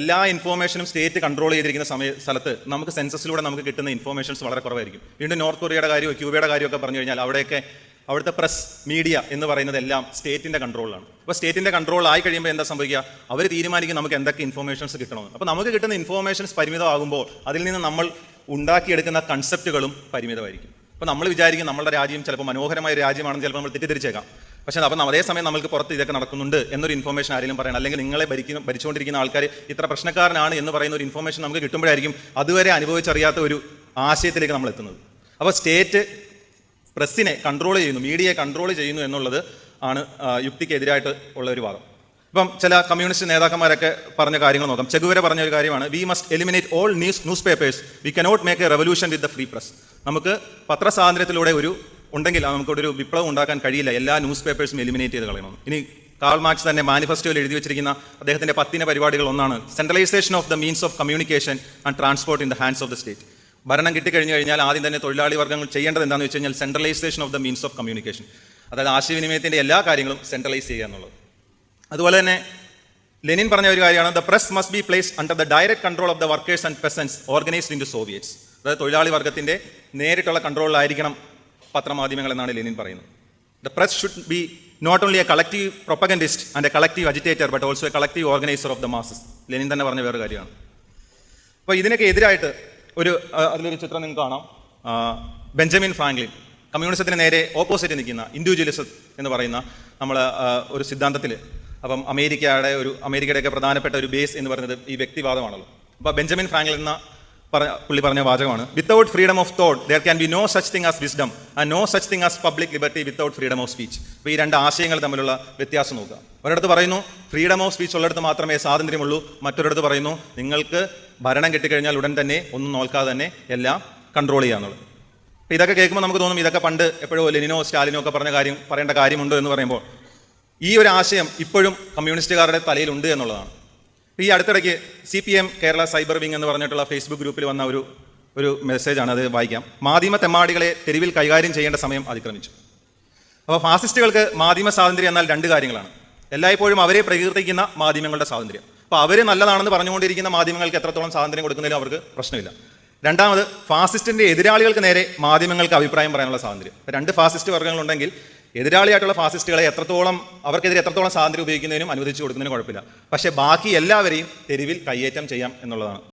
എല്ലാ ഇൻഫോർമേഷനും state control ചെയ്തിരിക്കുന്ന സമയ സ്ഥലത്ത് നമുക്ക് സെൻസസിലൂടെ നമുക്ക് കിട്ടുന്ന ഇൻഫോർമേഷൻസ് വളരെ കുറവായിരിക്കും. വീണ്ടും നോർത്ത് കൊറിയയുടെ കാര്യമോ ക്യൂബയുടെ കാര്യമൊക്കെ പറഞ്ഞു കഴിഞ്ഞാൽ അവിടെയൊക്കെ അവിടുത്തെ പ്രസ് മീഡിയ എന്ന് പറയുന്നതെല്ലാം സ്റ്റേറ്റിന്റെ കൺട്രോളിലാണ് അപ്പോൾ സ്റ്റേറ്റിന്റെ കൺട്രോൾ ആയി കഴിയുമ്പോൾ എന്താ സംഭവിക്കുക? അവർ തീരുമാനിക്കും നമുക്ക് എന്തൊക്കെ ഇൻഫോർമേഷൻസ് കിട്ടണമെന്ന്. അപ്പോൾ നമുക്ക് കിട്ടുന്ന ഇൻഫോർമേഷൻസ് പരിമിതമാകുമ്പോൾ അതിൽ നിന്ന് നമ്മൾ ഉണ്ടാക്കിയെടുക്കുന്ന കൺസെപ്റ്റുകളും പരിമിതമായിരിക്കും. അപ്പോൾ നമ്മൾ വിചാരിക്കും നമ്മുടെ രാജ്യം ചിലപ്പോൾ മനോഹരമായ രാജ്യമാണെന്ന് ചിലപ്പോൾ നമ്മൾ തെറ്റിദ്ധരിച്ചേക്കാം. പക്ഷേ അപ്പം അതേസമയം നമുക്ക് പുറത്ത് ഇതൊക്കെ നടക്കുന്നുണ്ട് എന്നൊരു ഇൻഫർമേഷൻ ആരെങ്കിലും പറയണം. അല്ലെങ്കിൽ നിങ്ങളെ ഭരിക്കുന്ന ഭരിച്ചുകൊണ്ടിരിക്കുന്ന ആൾക്കാർ ഇത്ര പ്രശ്നക്കാരനാണ് എന്ന് പറയുന്ന ഒരു ഇൻഫർമേഷൻ നമുക്ക് കിട്ടുമ്പോഴായിരിക്കും അതുവരെ അനുഭവിച്ചറിയാത്ത ഒരു ആശയത്തിലേക്ക് നമ്മൾ എത്തുന്നത്. അപ്പോൾ സ്റ്റേറ്റ് പ്രസ്സിനെ കൺട്രോൾ ചെയ്യുന്നു മീഡിയയെ കൺട്രോൾ ചെയ്യുന്നു എന്നുള്ളത് ആണ് യുക്തിക്കെതിരായിട്ട് ഉള്ള ഒരു വാദം ഇപ്പം ചില കമ്മ്യൂണിസ്റ്റ് നേതാക്കന്മാരൊക്കെ പറഞ്ഞ കാര്യങ്ങൾ നോക്കാം. ചെഗുവരെ പറഞ്ഞ ഒരു കാര്യമാണ് we must eliminate all news newspapers we cannot make a revolution with the free press നമുക്ക് പത്രസ്വാതന്ത്ര്യത്തിലൂടെ ഒരു ഉണ്ടെങ്കിൽ നമുക്കൊരു വിപ്ലവം ഉണ്ടാക്കാൻ കഴിയില്ല. എല്ലാ ന്യൂസ് പേപ്പേഴ്സും എലിമിനേറ്റ് ചെയ്ത് കളയണം. ഇനി കാൾ മാർക്സ് തന്നെ മാനിഫെസ്റ്റോയിൽ എഴുതി വെച്ചിരിക്കുന്ന അദ്ദേഹത്തിന്റെ പത്തിന പരിപാടികൾ ഒന്നാണ് centralisation of the means of communication and transport in the hands of the state ഭരണം കിട്ടിക്കഴിഞ്ഞു കഴിഞ്ഞാൽ ആദ്യം തന്നെ തൊഴിലാളി വർഗങ്ങൾ ചെയ്യേണ്ടത് എന്താണെന്ന് വെച്ച് കഴിഞ്ഞാൽ centralisation of the means of communication അതായത് ആശയവിനിമയത്തിന്റെ എല്ലാ കാര്യങ്ങളും സെൻട്രലൈസ് ചെയ്യുക എന്നുള്ളത്. അതുപോലെ തന്നെ ലെനിൻ പറഞ്ഞ ഒരു കാര്യമാണ് the press must be place under the direct control of the workers and peasants organised into soviets അതായത് തൊഴിലാളി വർഗത്തിന്റെ നേരിട്ടുള്ള കൺട്രോളിലായിരിക്കണം പത്രമാധ്യമങ്ങൾ എന്നാണ് ലെനിൻ പറയുന്നത്. The press should be not only a collective propagandist and a collective agitator but also a collective organiser of the masses Lenin തന്നെ പറഞ്ഞ വേറൊരു കാര്യമാണ്. അപ്പോൾ ഇതിനൊക്കെ എതിരായിട്ട് ഒരു അതിലൊരു ചിത്രം നിങ്ങൾക്ക് കാണാം. ബെഞ്ചമിൻ ഫ്രാങ്ക്ലിൻ കമ്മ്യൂണിസത്തിന് നേരെ ഓപ്പോസിറ്റ് നിൽക്കുന്ന ഇൻഡിവിജ്വലിസം എന്ന് പറയുന്ന നമ്മൾ ഒരു സിദ്ധാന്തത്തിൽ അപ്പം അമേരിക്കയുടെ ഒരു അമേരിക്കയുടെയൊക്കെ പ്രധാനപ്പെട്ട ഒരു ബേസ് എന്ന് പറയുന്നത് ഈ വ്യക്തിവാദമാണല്ലോ. അപ്പോൾ ബെഞ്ചമിൻ ഫ്രാങ്ക്ലിൻ എന്ന പറഞ്ഞ പുള്ളി പറഞ്ഞ വാചകമാണ്. Without freedom of thought there can be no such thing as wisdom and no such thing as public liberty without freedom of speech അപ്പോൾ ഈ രണ്ട് ആശയങ്ങൾ തമ്മിലുള്ള വ്യത്യാസം നോക്കുക. ഒരിടത്ത് പറയുന്നു ഫ്രീഡം ഓഫ് സ്പീച്ച് ഉള്ളിടത്ത് മാത്രമേ സ്വാതന്ത്ര്യമുള്ളൂ. മറ്റൊരിടത്ത് പറയുന്നു നിങ്ങൾക്ക് ഭരണം കിട്ടിക്കഴിഞ്ഞാൽ ഉടൻ തന്നെ ഒന്നും നോക്കാതെ തന്നെ എല്ലാം കൺട്രോൾ ചെയ്യാന്നുള്ളത് അപ്പോൾ ഇതൊക്കെ കേൾക്കുമ്പോൾ നമുക്ക് തോന്നും ഇതൊക്കെ പണ്ട് എപ്പോഴോ ലെനിനോ സ്റ്റാലിനോ ഒക്കെ പറഞ്ഞ കാര്യം പറയേണ്ട കാര്യമുണ്ടോ? എന്ന് പറയുമ്പോൾ ഈ ഒരു ആശയം ഇപ്പോഴും കമ്മ്യൂണിസ്റ്റുകാരുടെ തലയിലുണ്ട് എന്നുള്ളതാണ്. ഈ അടുത്തിടയ്ക്ക് C P M Kerala cyber wing എന്ന് പറഞ്ഞിട്ടുള്ള ഫേസ്ബുക്ക് ഗ്രൂപ്പിൽ വന്ന ഒരു ഒരു മെസ്സേജാണ് അത് വായിക്കാം. മാധ്യമ തെമ്മാടികളെ തെരുവിൽ കൈകാര്യം ചെയ്യേണ്ട സമയം അതിക്രമിച്ചു. അപ്പോൾ ഫാസിസ്റ്റുകൾക്ക് മാധ്യമ സ്വാതന്ത്ര്യം എന്നാൽ രണ്ട് കാര്യങ്ങളാണ്. എല്ലായ്പ്പോഴും അവരെ പ്രകീർത്തിക്കുന്ന മാധ്യമങ്ങളുടെ സ്വാതന്ത്ര്യം. അപ്പോൾ അവർ നല്ലതാണെന്ന് പറഞ്ഞുകൊണ്ടിരിക്കുന്ന മാധ്യമങ്ങൾക്ക് എത്രത്തോളം സ്വാതന്ത്ര്യം കൊടുക്കുന്നതിലും അവർക്ക് പ്രശ്നമില്ല. രണ്ടാമത് ഫാസിസ്റ്റിന്റെ എതിരാളികൾക്ക് നേരെ മാധ്യമങ്ങൾക്ക് അഭിപ്രായം പറയാനുള്ള സ്വാതന്ത്ര്യം. രണ്ട് ഫാസിസ്റ്റ് വർഗങ്ങളുണ്ടെങ്കിൽ എതിരാളിയായിട്ടുള്ള ഫാസിസ്റ്റുകളെ എത്രത്തോളം അവർക്കെതിരെ എത്രത്തോളം സ്വാതന്ത്ര്യം ഉപയോഗിക്കുന്നതിനും അനുവദിച്ചു കൊടുക്കുന്നതിനും കുഴപ്പമില്ല. പക്ഷേ ബാക്കി എല്ലാവരെയും തെരുവിൽ കയ്യേറ്റം ചെയ്യാം എന്നുള്ളതാണ്.